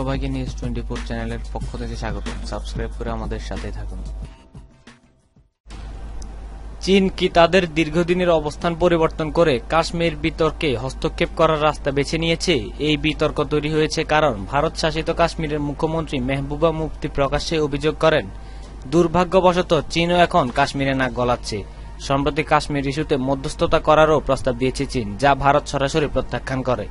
সবাইকে news twenty four চ্যানেলের পক্ষ থেকে স্বাগত। সাবস্ক্রাইব করে আমাদের সাথে থাকুন। চীন কি তাদের দীর্ঘদিনের অবস্থান পরিবর্তন করে কাশ্মীর বিতর্কে হস্তক্ষেপ করার রাস্তা বেছে নিয়েছে? এই বিতর্ক তৈরি হয়েছে কারণ ভারত শাসিত কাশ্মীরের মুখ্যমন্ত্রী মেহবুবা মুফতি প্রকাশ্যে অভিযোগ করেন, দুর্ভাগ্যবশত চীনও এখন কাশ্মীরে নাক গলাচ্ছে। সম্প্রতি কাশ্মীর ইস্যুতে মধ্যস্থতা করারও প্রস্তাব দিয়েছে চীন, যা ভারত সরাসরি প্রত্যাখ্যান করে।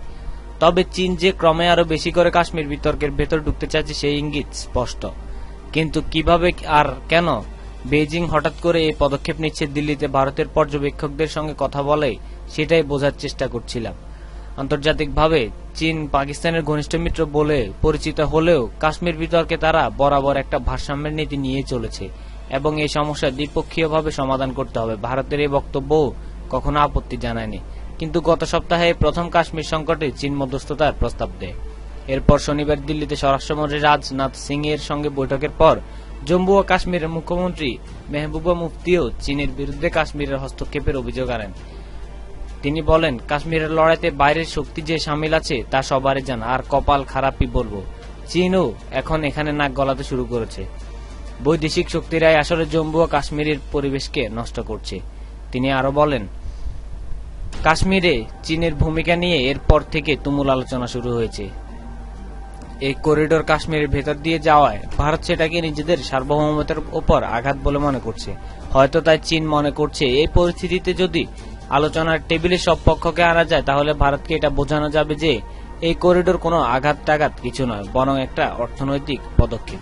তবে চীন যে ক্রমে আরও বেশি করে কাশ্মীর বিতর্কের ভেতর ঢুকতে চাচ্ছে সেই ইঙ্গিত স্পষ্ট। কিন্তু কীভাবে আর কেন? বেইজিং হঠাৎ করে এই পদক্ষেপ নিচ্ছে দিল্লিতে ভারতের পর্যবেক্ষকদের সঙ্গে কথা বলে সেটাই বোঝার চেষ্টা করছিলাম। আন্তর্জাতিকভাবে চীন পাকিস্তানের ঘনিষ্ঠ মিত্র বলে পরিচিত হলেও কাশ্মীর বিতর্কে তারা বরাবর একটা ভারসাম্যের নীতি নিয়ে চলেছে এবং এই সমস্যা দ্বিপক্ষীয়ভাবে সমাধান করতে হবে। ভারতের এই বক্তব্য কখনো আপত্তি জানায়নি। কিন্তু গত সপ্তাহে প্রথম কাশ্মীর সংকটে চীন মধ্যস্থতার প্রস্তাব দেয়। এরপর শনিবার দিল্লিতে স্বরাষ্ট্রমন্ত্রী রাজনাথ সিং এর সঙ্গে বৈঠকের পর জম্মু ও কাশ্মীরের মুখ্যমন্ত্রী মেহবুবা মুফতিও চীনের বিরুদ্ধে কাশ্মীরের হস্তক্ষেপের অভিযোগ আনেন। তিনি বলেন, কাশ্মীরের লড়াইতে বাইরের শক্তি যে সামিল আছে তা সবারই জানা। আর কপাল খারাপই বলব, চীনও এখন এখানে নাক গলাতে শুরু করেছে। বৈদেশিক শক্তিরাই আসলে জম্মু ও কাশ্মীরের পরিবেশকে নষ্ট করছে। তিনি আরও বলেন কাশ্মীরে চীনের ভূমিকা নিয়ে এরপর থেকে তুমুল আলোচনা শুরু হয়েছে। এই করিডোর কাশ্মীরের ভেতর দিয়ে যাওয়ায় ভারত সেটাকে নিজেদের সার্বভৌমতার উপর আঘাত বলে মনে করছে। হয়তো তাই চীন মনে করছে, এই পরিস্থিতিতে যদি আলোচনার টেবিলে সব পক্ষকে আনা যায়, তাহলে ভারতকে এটা বোঝানো যাবে যে এই করিডোর কোনো আঘাত টাঘাত কিছু নয়, বরং একটা অর্থনৈতিক পদক্ষেপ।